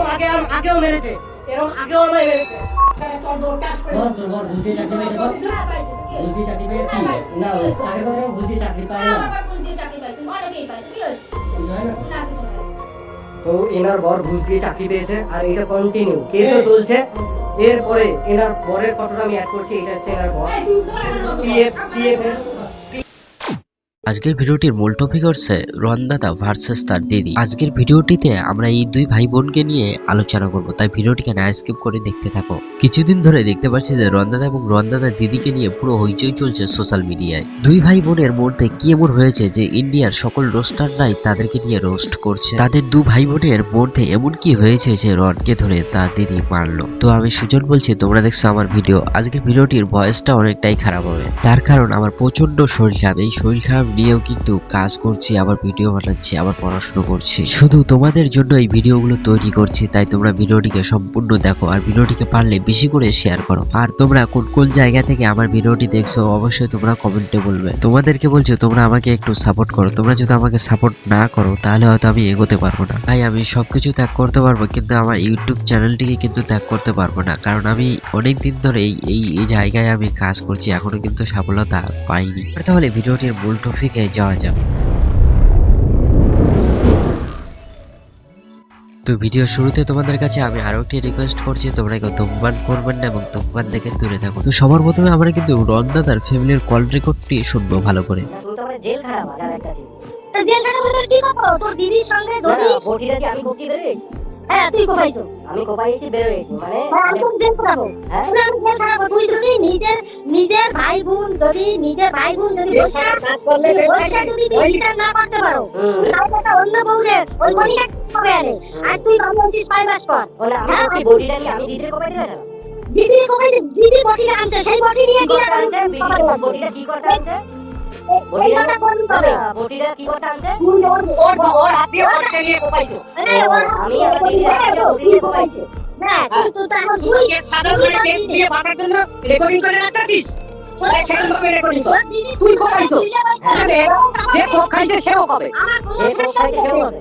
এরকম আগে আগেও মেরেছে এরকম আগেও আমায় মেরেছে। তো এনার বর ঘুষ দিয়ে চাকরি পেয়েছে আর এটা কন্টিনিউ কেসও চলছে। এরপরে এনার বরের ফটোটা আমি অ্যাড করছি এটা হচ্ছে এনার বর। পিএফ পিএফ এর আজকের ভিডিওটির মূল টপিক হচ্ছে রনদাদা ভার্সেস তার দিদি আজকের ভিডিওটিতে আমরা এই দুই ভাই বোনকে নিয়ে আলোচনা করব, তাই ভিডিওটিকে না স্কিপ করে দেখতে থাকো। কিছুদিন ধরে দেখতে পাচ্ছি যে রনদাদা এবং রনদাদা দিদিকে নিয়ে পুরো হইচই চলছে সোশ্যাল মিডিয়ায় দুই ভাই বোনের মধ্যে কি এমন হয়েছে যে ইন্ডিয়ার সকল রোস্টাররাই তাদেরকে নিয়ে রোস্ট করছে? তাদের দু ভাই বোনের মধ্যে এমন কি হয়েছে যে রনকে ধরে তার দিদি মারলো? তো আমি সুজন বলছি, তোমরা দেখছ আমার ভিডিও আজকের ভিডিওটির ভয়েসটা অনেকটাই খারাপ হবে। তার কারণ আমার প্রচণ্ড শরীর খারাপ। এই শরীর খারাপ নিয়েও কিন্তু কাজ করছি, আবার ভিডিও বানাচ্ছি, আবার পড়াশোনা করছি। শুধু তোমাদের জন্য এই ভিডিওগুলো তৈরি করছি, তাই তোমরা ভিডিওটিকে সম্পূর্ণ দেখো। আর ভিডিওটিকে পারলে বেশি করে শেয়ার করো। আর তোমরা কোন কোন জায়গা থেকে আমার ভিডিওটি দেখছ, অবশ্যই তোমরা কমেন্টে বলবে। তোমাদেরকে বলছো, তোমরা আমাকে একটু সাপোর্ট করো। তোমরা যদি আমাকে সাপোর্ট না করো, তাহলে হয়তো আমি এগোতে পারব না। তাই আমি সবকিছু ত্যাগ করতে পারব, কিন্তু আমার ইউটিউব চ্যানেলটিকে কিন্তু ত্যাগ করতে পারব না। কারণ আমি অনেক দিন ধরে এই এই জায়গায় আমি কাজ করছি, এখনও কিন্তু সফলতা পাইনি। তাহলে ভিডিওটির মূল টপিকে যাওয়া যাক। তো ভিডিও শুরুতে তোমাদের কাছে আমি আরও একটি রিকোয়েস্ট করছি তোমরা কেউ ধূমপান করবেন না এবং ধূমপান থেকে দূরে থাকো। তো সবার প্রথমে আমরা কিন্তু রনদাদার ফ্যামিলির কল রেকর্ডটি শুনব ভালো করে। তোর হ্যাঁ তুই কোথায় আমি কোপাইছি বেরোয়েছি মানে হ্যাঁ আমি জেল তুই যদি নিজের নিজের ভাই বোন যদি নিজের ভাই বোন যদি বসে যদি বিচার না করতে পারো তাহলে অন্য বউরে ওই বনিটা কবে আনে? আর তুই ভাবছিস পাঁচ মাস পর। বলে আমি হ্যাঁ, কি আমি দিদির কোপাই দিয়েছিলাম দিদির কবে দিদি বডিটা আনছে সেই বডি নিয়ে কি করতে বিটি- কি করতে আনছে? রেকর্ডিং করে রাখছিস সেরকমভাবে রেকর্ডিং কর দিদি তুই কোথাইছো যে খাইছে সেও পাবে। আমার কোনো যে কোক খাইছে সেও হবে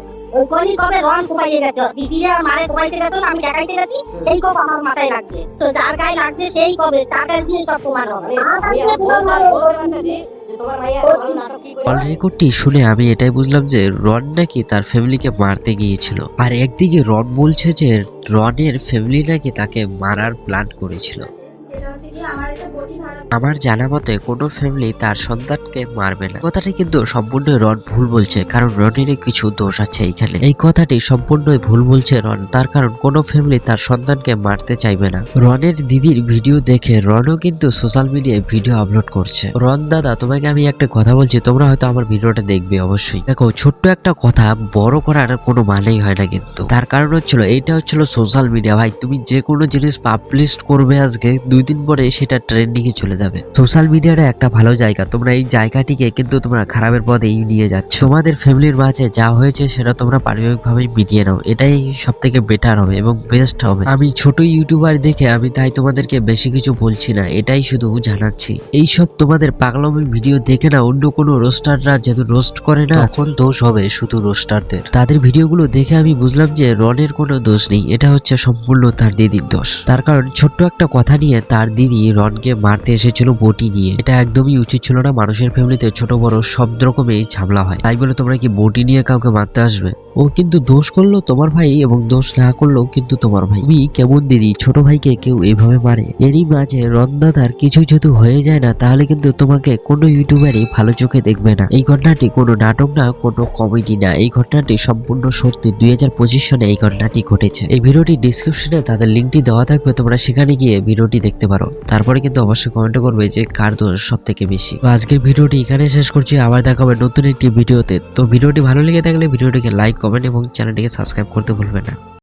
ওই কবে রং কোপাইয়ে গেছে? দিদিরা মারে কোপাইতে গেছে আমি দেখাইতে গেছি। সেই কোপ আমার মাথায় লাগছে। তো যার গায়ে লাগছে সেই কবে তার গায়ে দিয়ে সব প্রমাণ হবে। কল রেকর্ডটি শুনে আমি এটাই বুঝলাম যে রন নাকি তার ফ্যামিলিকে মারতে গিয়েছিল। আর একদিকে রন বলছে যে রনের ফ্যামিলি নাকি তাকে মারার প্ল্যান করেছিল। আমার জানা মতে কোনো ফ্যামিলি তার সন্তানকে মারবে না। কথাটি কিন্তু সম্পূর্ণ রন ভুল বলছে, কারণ রনেরই কিছু দোষ আছে এখানে। এই কথাটি সম্পূর্ণই ভুল বলছে রন, তার কারণ কোনো ফ্যামিলি তার সন্তানকে মারতে চাইবে না। রনের দিদির ভিডিও দেখে রনও কিন্তু সোশ্যাল মিডিয়ায় ভিডিও আপলোড করছে। রন দাদা, তোমাকে আমি একটা কথা বলছি, তোমরা হয়তো আমার ভিডিওটা দেখবে অবশ্যই। দেখো, ছোট্ট একটা কথা, বড় করার কোনো মানেই হয় না কিন্তু। তার কারণ হচ্ছিল, এইটা হচ্ছিল সোশ্যাল মিডিয়া ভাই, তুমি যে কোনো জিনিস পাবলিশ করবে আজকে, দুই দিন পরে সেটা ট্রেন্ডিং এ চলে যাবে। সোশ্যাল মিডিয়াটা একটা ভালো জায়গা। তোমরা এই জায়গাটিকে কিন্তু তোমরা খারাপের পথেই নিয়ে যাচ্ছ। তোমাদের ফ্যামিলির মাঝে যা হয়েছে সেটা তোমরা পারিবারিকভাবে মিটিয়ে নাও। এটাই সব থেকে বেটার হবে এবং বেস্ট হবে। আমি ছোট ইউটিউবার দেখে আমি তাই তোমাদেরকে বেশি কিছু বলছি না। এটাই শুধু জানাচ্ছি। এই সব তোমাদের পাগলামি ভিডিও দেখে না অন্য কোনো রোস্টাররা যেহেতু রোস্ট করে না, তখন দোষ হবে শুধু রোস্টারদের তাদের ভিডিওগুলো দেখে আমি বুঝলাম যে রনের কোনো দোষ নেই। এটা হচ্ছে সম্পূর্ণ তার দিদির দোষ। তার কারণ ছোট্ট একটা কথা নিয়ে তার দিদি রনকে মারতে এসেছিল বটি নিয়ে। এটা একদমই উচিত ছিল না, মানুষের ফ্যামিলিতে ছোট বড় সব রকমের ঝামেলা হয়। তাই বলে তোমরা কি বটি নিয়ে কাউকে মারতে আসবে? ও কিন্তু দোষ করল তোমার ভাই এবং দোষ না করলেও কিন্তু তোমার ভাই। তুমি কেমন দিদি? ছোট ভাইকে কেউ এইভাবে মারে? এরই মাঝে রনদাদার কিছু যদি হয়ে যায় না, তাহলে কিন্তু তোমাকে কোনো ইউটিউবারই ভালো চোখে দেখবে না। এই ঘটনাটি কোনো নাটক না, কোনো কমেডি না। এই ঘটনাটি সম্পূর্ণ সত্যি। দুই হাজার পঁচিশ সনে এই ঘটনাটি ঘটেছে। এই ভিডিওটি ডিসক্রিপশনে তাদের লিঙ্কটি দেওয়া থাকবে, তোমরা সেখানে গিয়ে ভিডিওটি দেখতে পারো। তারপরে কিন্তু অবশ্যই কমেন্ট করবে যে কার দোষ সব থেকে বেশি আজকের ভিডিওটি এখানে শেষ করছি। আবার দেখা হবে নতুন একটি ভিডিওতে। তো ভিডিওটি ভালো লেগে থাকলে ভিডিওটিকে লাইক কমেন্ট এবং চ্যানেলটিকে সাবস্ক্রাইব করতে ভুলবে না।